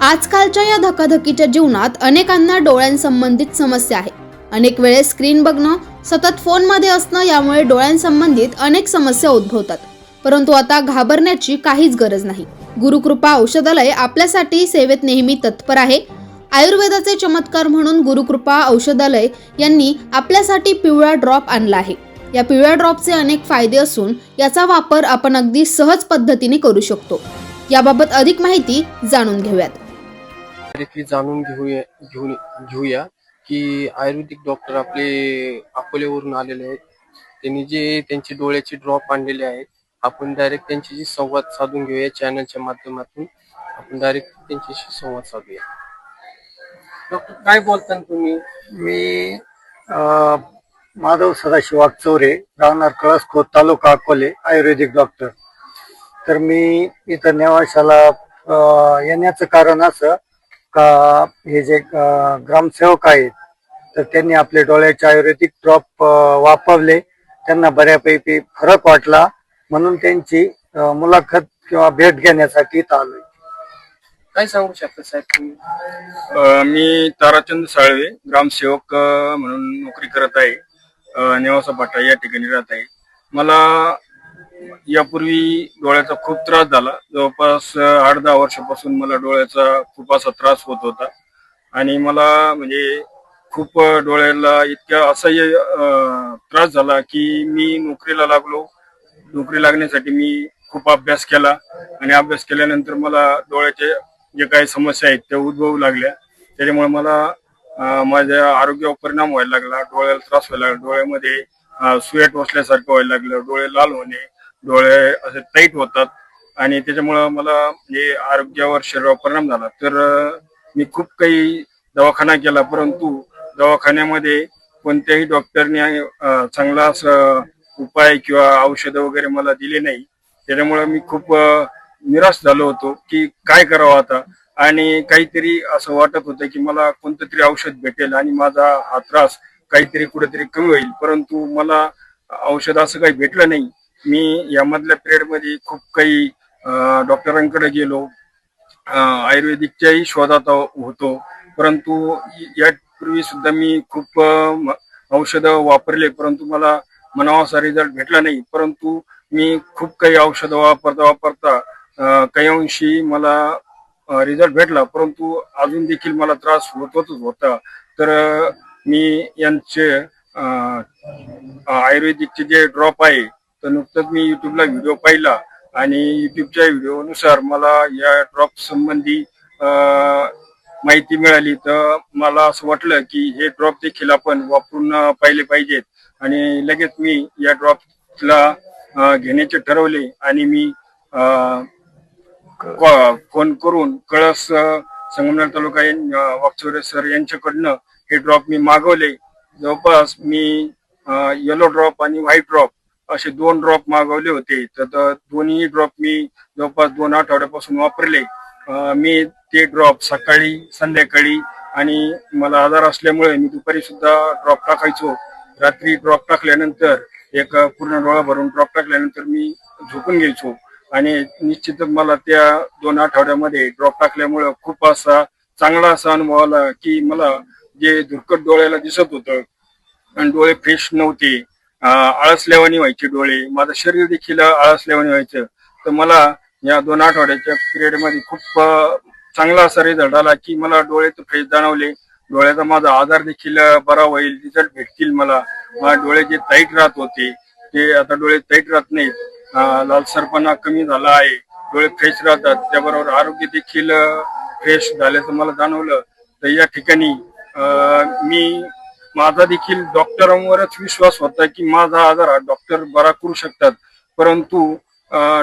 आजकालच्या या धकाधकीच्या जीवनात अनेकांना डोळ्यांसंबंधित समस्या आहे. अनेक वेळेस स्क्रीन बघणं सतत फोनमध्ये असणं यामुळे डोळ्यांसंबंधित अनेक समस्या उद्भवतात. परंतु आता घाबरण्याची काहीच गरज नाही. गुरुकृपा औषधालय आपल्यासाठी सेवेत नेहमी तत्पर आहे. आयुर्वेदाचे चमत्कार म्हणून गुरुकृपा औषधालय यांनी आपल्यासाठी पिवळा ड्रॉप आणला आहे. या पिवळ्या ड्रॉपचे अनेक फायदे असून याचा वापर आपण अगदी सहज पद्धतीने करू शकतो. याबाबत अधिक माहिती जाणून घेऊयात. देखील जाणून घेऊया घेऊन घेऊया की आयुर्वेदिक डॉक्टर आपले अकोल्यावरून आलेले आहेत. त्यांनी जे त्यांचे डोळ्याचे ड्रॉप आणलेले आहेत. आपण डायरेक्ट त्यांच्याशी संवाद साधून घेऊया चॅनलच्या माध्यमातून. आपण डायरेक्ट त्यांच्याशी संवाद साधूया. डॉक्टर काय बोलता तुम्ही? मी अ, माधव सदाशिव चौरे राहणार कळसखोत तालुका अकोले आयुर्वेदिक डॉक्टर तर मी इथं नेवाशाला येण्याचं कारण असं का हे जे ग्रामसेवक आहेत तर त्यांनी आपले डोळ्याचे आयुर्वेदिक ड्रॉप वापरले. त्यांना बऱ्यापैकी फरक वाटला. म्हणून त्यांची मुलाखत किंवा भेट घेण्यासाठी इथं आलोय. काय सांगू शकता साहेब तुम्ही? मी ताराचंद साळवे ग्रामसेवक म्हणून नोकरी करत आहे. नेवासा पाटा या ठिकाणी राहत आहे. मला यापूर्वी डोळ्याचा खूप त्रास झाला. जवळपास आठ दहा वर्षापासून मला डोळ्याचा खूप असा त्रास होत होता. आणि मला म्हणजे खूप डोळ्याला इतक्या असह्य त्रास झाला की मी नोकरीला लागलो. नोकरी लागण्यासाठी मी खूप अभ्यास केला. आणि अभ्यास केल्यानंतर मला डोळ्याचे जे काही समस्या आहेत त्या उद्भवू लागल्या. त्याच्यामुळे मला माझ्या आरोग्यावर परिणाम व्हायला लागला. डोळ्याला त्रास व्हायला लागला. डोळ्यामध्ये सुएट वसल्यासारखं व्हायला लागलं. डोळे लाल होणे डोळे असे टाईट होतात. आणि त्याच्यामुळं मला म्हणजे आरोग्यावर शरीरावर परिणाम झाला. तर मी खूप काही दवाखाना केला. परंतु दवाखान्यामध्ये कोणत्याही डॉक्टरने चांगला असं उपाय किंवा औषधं वगैरे मला दिले नाही. त्याच्यामुळे मी खूप निराश झालो होतो की काय करावं आता? आणि काहीतरी असं वाटत होतं की मला कोणतं तरी औषध भेटेल आणि माझा हा त्रास काहीतरी कुठेतरी कमी होईल. परंतु मला औषध असं काही भेटलं नाही. मी यामधल्या पिरियडमध्ये खूप काही डॉक्टरांकडे गेलो. आयुर्वेदिकच्याही शोधात होतो. परंतु यापूर्वी सुद्धा मी खूप औषधं वापरले. परंतु मला मनावासा रिझल्ट भेटला नाही. परंतु मी खूप काही औषधं वापरता वापरता काही अंशी मला रिझल्ट भेटला. परंतु अजून देखील मला त्रास होतच होता. तर मी यांचे आयुर्वेदिकचे जे ड्रॉप आहे तर नुकतंच मी युट्यूबला व्हिडिओ पाहिला आणि युट्यूबच्या व्हिडिओनुसार मला या ड्रॉप संबंधी माहिती मिळाली. तर मला असं वाटलं की हे ड्रॉप देखील आपण वापरून पाहिले पाहिजेत. आणि लगेच मी या ड्रॉपला घेण्याचे ठरवले आणि मी फोन करून कळस संगमनेर तालुका यां- सर यांच्याकडनं हे ड्रॉप मी मागवले. जवळपास मी येलो ड्रॉप आणि व्हाईट ड्रॉप असे दोन ड्रॉप मागवले होते. तर दोन्ही ड्रॉप मी जवळपास दोन आठवड्यापासून वापरले. मी ते ड्रॉप सकाळी संध्याकाळी आणि मला आजार असल्यामुळे मी दुपारी सुद्धा ड्रॉप टाकायचो. रात्री ड्रॉप टाकल्यानंतर एक पूर्ण डोळा भरून ड्रॉप टाकल्यानंतर मी झोपून घ्यायचो. आणि निश्चितच मला त्या दोन आठवड्यामध्ये ड्रॉप टाकल्यामुळं खूप असा चांगला असा अनुभव आला की मला जे धुरकट डोळ्याला दिसत होतं आणि डोळे फ्रेश नव्हते आळसल्यावानी व्हायचे डोळे. माझं शरीर देखील आळसल्यावानी व्हायचं. तर मला या दोन आठवड्याच्या पिरियडमध्ये खूप चांगला असा रिझल्ट आला की मला डोळे तर फ्रेश जाणवले. डोळ्याचा माझा आजार देखील बरा होईल. रिझल्ट भेटतील मला. माझ्या डोळे जे टाईट राहत होते ते आता डोळे टाईट राहत नाहीत. लालसरपणा कमी झाला आहे. डोळे फ्रेश राहतात. त्याबरोबर आरोग्य देखील फ्रेश झाल्याचं मला जाणवलं. तर या ठिकाणी मी माझा देखील डॉक्टरांवरच विश्वास होता की माझा आजार हा डॉक्टर बरा करू शकतात. परंतु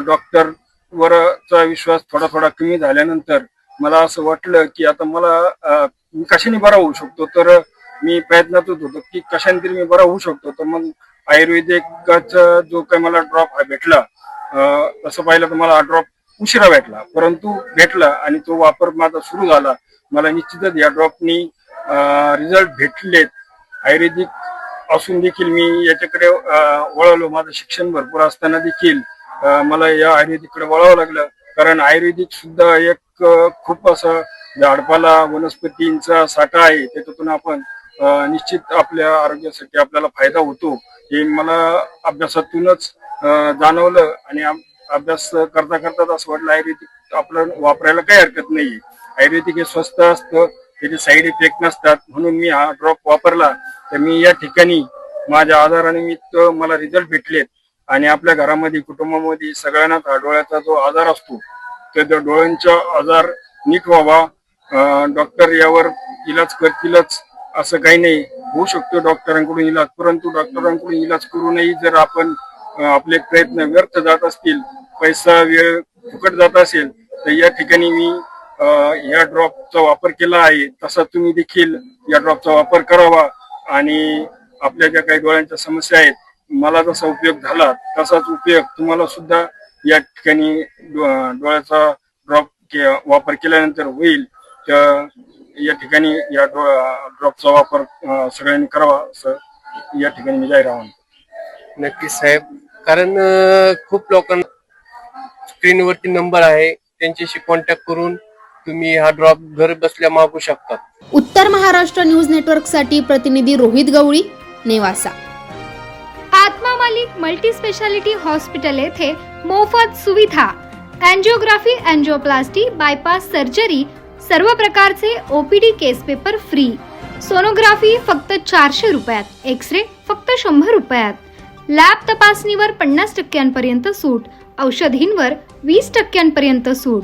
डॉक्टर वरचा विश्वास थोडा थोडा कमी झाल्यानंतर मला असं वाटलं की आता मला मी कशाने बरा होऊ शकतो? तर मी प्रयत्नातच होतो की कशाने तरी मी बरा होऊ शकतो. तर मग आयुर्वेदिकाचा जो काही मला ड्रॉप हा भेटला असं तसं पाहिलं तर मला हा ड्रॉप उशिरा भेटला. परंतु भेटला आणि तो वापर माझा सुरू झाला. मला निश्चितच या ड्रॉपनी रिझल्ट भेटलेत. आयुर्वेदिक असून देखील मी याच्याकडे वळवलो. माझं शिक्षण भरपूर असताना देखील मला या आयुर्वेदिककडे वळावं लागलं. कारण आयुर्वेदिक सुद्धा एक खूप असं झाडपाला वनस्पतींचा साठा आहे. त्याच्यातून आपण निश्चित आपल्या आरोग्यासाठी आपल्याला फायदा होतो. हे मला अभ्यासातूनच अं, जाणवलं. आणि अभ्यास करता करता असं वाटलं आयुर्वेदिक आपलं वापरायला काही हरकत नाही. आयुर्वेदिक हे स्वस्त असतं. त्याचे साईड इफेक्ट नसतात. म्हणून मी हा ड्रॉप वापरला. तर मी या ठिकाणी माझ्या आजारानिमित्त मला रिझल्ट भेटलेत. आणि आपल्या घरामध्ये कुटुंबामध्ये सगळ्यांनाच हा डोळ्याचा जो आजार असतो तर त्या डोळ्यांचा आजार नीट व्हावा. डॉक्टर यावर इलाज करतीलच असं काही नाही. होऊ शकतो डॉक्टरांकडून इलाज परंतु डॉक्टरांकडून इलाज करूनही जर आपण आपले प्रयत्न व्यर्थ जात असतील पैसा वेळ फुकट जात असेल तर या ठिकाणी मी या ड्रॉपचा वापर केला आहे तसा तुम्ही देखील या ड्रॉपचा वापर करावा. आणि आपल्या ज्या काही डोळ्यांच्या समस्या आहेत मला जसा उपयोग झाला तसाच उपयोग तुम्हाला सुद्धा या ठिकाणी डोळ्याचा ड्रॉप के वापर केल्यानंतर होईल. तर या ठिकाणी या ड्रॉपचा वापर सगळ्यांनी करावा असं या ठिकाणी मी जाहीर आवाहन नक्कीच साहेब. कारण खूप लोकांना स्क्रीनवरती नंबर आहे त्यांच्याशी कॉन्टॅक्ट करून तुम्ही हा ड्रॉप घर बसल्या मागू शकतात. उत्तर महाराष्ट्र न्यूज नेटवर्कसाठी प्रतिनिधी रोहित गवळी नेवासा. आत्मा मालिक मल्टी स्पेशालिटी हॉस्पिटल येथे मोफत सुविधा अँजिओग्राफी अँजिओप्लास्टी बायपास सर्जरी सर्व प्रकारचे OPD case paper free sonography फक्त चारशे रुपयात एक्स रे फक्त शंभर रुपयात. लॅब तपासणीवर पन्नास टक्क्यांपर्यंत सूट औषधींवर वीस टक्क्यांपर्यंत सूट.